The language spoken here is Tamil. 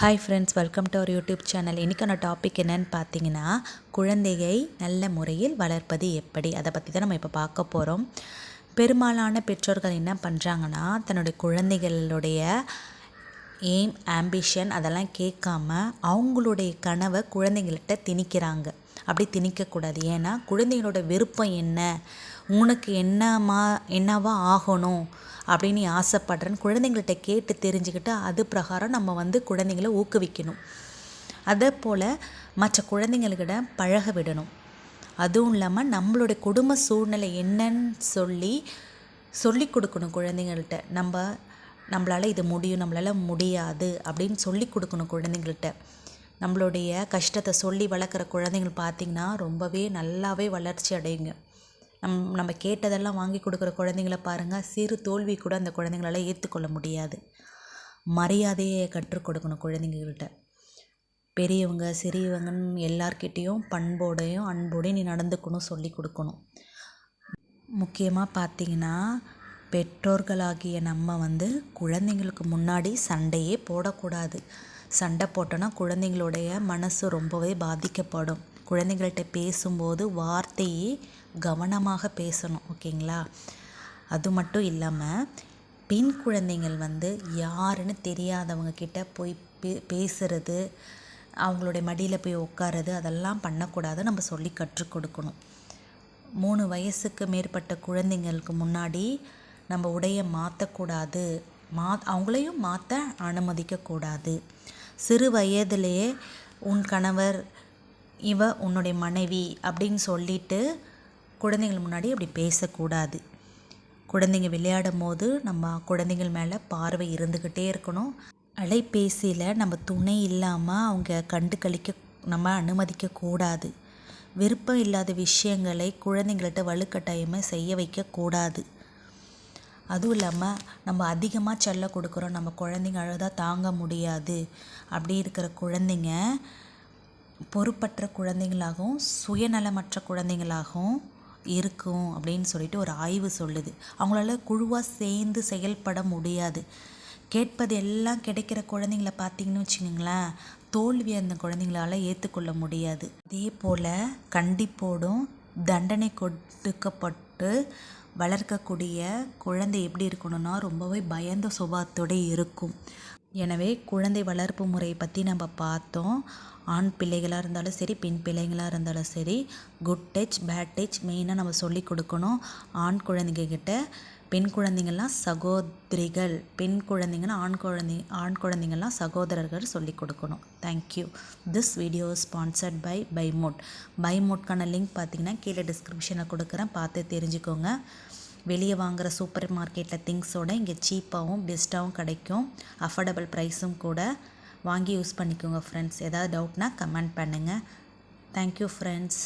Hi friends welcome to our YouTube channel இன்றைக்கான டாபிக் என்னன்னு பார்த்தீங்கன்னா குழந்தையை நல்ல முறையில் வளர்ப்பது எப்படி? அதை பற்றி தான் நம்ம இப்போ பார்க்க போகிறோம் பெரும்பாலான பெற்றோர்கள் என்ன பண்ணுறாங்கன்னா தன்னுடைய குழந்தைகளுடைய எய்ம் ஆம்பிஷன் அதெல்லாம் கேட்காம அவங்களுடைய கனவை குழந்தைங்கள்கிட்ட திணிக்கிறாங்க. அப்படி திணிக்கக்கூடாது. ஏன்னா குழந்தைகளோட விருப்பம் என்ன? உனக்கு என்னமா என்னவா ஆகணும்? அப்படின்னு ஆசைப்படுறேன்னு குழந்தைங்கள்ட்ட கேட்டு தெரிஞ்சுக்கிட்டு அது பிரகாரம் நம்ம வந்து குழந்தைங்கள ஊக்குவிக்கணும். அதே போல் மற்ற குழந்தைங்கள்கிட்ட பழக விடணும். அதுவும் இல்லாமல் நம்மளுடைய குடும்ப சூழ்நிலை என்னன்னு சொல்லி சொல்லி கொடுக்கணும் குழந்தைங்கள்ட்ட. நம்ம நம்மளால் இது முடியும் நம்மளால் முடியாது அப்படின்னு சொல்லி கொடுக்கணும் குழந்தைங்கள்கிட்ட நம்மளுடைய கஷ்டத்தை சொல்லி வளர்க்குற குழந்தைங்கள் பார்த்திங்கன்னா ரொம்பவே நல்லாவே வளர்ச்சி அடையுங்க. நம் நம்ம கேட்டதெல்லாம் வாங்கி கொடுக்குற குழந்தைங்கள பாருங்கள் சிறு தோல்வி கூட அந்த குழந்தைங்களால ஏற்றுக்கொள்ள முடியாது. மரியாதையை கற்றுக் கொடுக்கணும் குழந்தைங்கள்கிட்ட பெரியவங்க சிறியவங்கன்னு எல்லார்கிட்டேயும் பண்போடையும் அன்போடையும் நீ நடந்துக்கணும் சொல்லி கொடுக்கணும். முக்கியமாக பார்த்தீங்கன்னா பெற்றோர்களாகிய நம்ம வந்து குழந்தைங்களுக்கு முன்னாடி சண்டையே போடக்கூடாது. சண்டை போட்டோன்னா குழந்தைங்களுடைய மனசு ரொம்பவே பாதிக்கப்படும். குழந்தைங்கள்கிட்ட பேசும்போது வார்த்தையை கவனமாக பேசணும் ஓகேங்களா? அது மட்டும் இல்லாமல் பெண் குழந்தைகள் வந்து யாருன்னு தெரியாதவங்க கிட்ட போய் பே பேசுகிறது அவங்களுடைய மடியில் போய் உட்காருறது அதெல்லாம் பண்ணக்கூடாது. நம்ம சொல்லி கற்றுக் கொடுக்கணும். மூணு வயசுக்கு மேற்பட்ட குழந்தைங்களுக்கு முன்னாடி நம்ம உடையை மாற்றக்கூடாது மா அவங்களையும் மாற்ற அனுமதிக்கக்கூடாது. சிறு வயதிலேயே உன் கணவர் இவ உன்னுடைய மனைவி அப்படின்னு சொல்லிட்டு குழந்தைங்கள் முன்னாடி அப்படி பேசக்கூடாது. குழந்தைங்க விளையாடும் போது நம்ம குழந்தைங்கள் மேலே பார்வை இருந்துக்கிட்டே இருக்கணும். அலைபேசியில் நம்ம துணை இல்லாமல் அவங்க கண்டு கழிக்க நம்ம அனுமதிக்கக்கூடாது விருப்பம் இல்லாத விஷயங்களை குழந்தைங்கள்ட்ட வலுக்கட்டாயமாக செய்ய வைக்கக்கூடாது அதுவும் இல்லாமல் நம்ம அதிகமாக செல்ல கொடுக்குறோம். நம்ம குழந்தைங்க அழுதாக தாங்க முடியாது. அப்படி இருக்கிற குழந்தைங்க பொறுப்பற்ற குழந்தைங்களாகவும் சுயநலமற்ற குழந்தைங்களாகவும் இருக்கும் அப்படின்னு சொல்லிட்டு ஒரு ஆய்வு சொல்லுது. அவங்களால குழுவாக சேர்ந்து செயல்பட முடியாது. கேட்பது எல்லாம் கிடைக்கிற குழந்தைங்கள பார்த்தீங்கன்னு வச்சுக்கோங்களேன் தோல்வி அந்த குழந்தைங்களால ஏற்றுக்கொள்ள முடியாது. அதே போல் கண்டிப்போடும் தண்டனை கொடுக்கப்பட்டு வளர்க்கக்கூடிய குழந்தை எப்படி இருக்கணும்னா ரொம்பவே பயந்த சுபாவத்தோடு இருக்கும். எனவே குழந்தை வளர்ப்பு முறையை பற்றி நம்ம பார்த்தோம். ஆண் பிள்ளைகளாக இருந்தாலும் சரி பெண் பிள்ளைங்களாக இருந்தாலும் சரி குட் டச் பேட் டச் மெயினாக நம்ம சொல்லி கொடுக்கணும். ஆண் குழந்தைங்கக்கிட்ட பெண் குழந்தைங்கள்லாம் சகோதரிகள் பெண் குழந்தைங்கன்னா ஆண் குழந்தை ஆண் குழந்தைங்கள்லாம் சகோதரர்கள் சொல்லி கொடுக்கணும். Thank you this video sponsored by பைமோட் பைமோட்கான லிங்க் பார்த்தீங்கன்னா கீழே டிஸ்கிரிப்ஷனில் கொடுக்குறேன். பார்த்து தெரிஞ்சுக்கோங்க. வெளியே வாங்குகிற சூப்பர் மார்க்கெட்டில் திங்ஸோட இங்கே சீப்பாகவும் பெஸ்ட்டாகவும் கிடைக்கும். அஃபோர்டபுள் ப்ரைஸும் கூட. வாங்கி யூஸ் பண்ணிக்கோங்க ஃப்ரெண்ட்ஸ் ஏதாவது டவுட்னா கமெண்ட் பண்ணுங்கள் தேங்க்யூ ஃப்ரெண்ட்ஸ்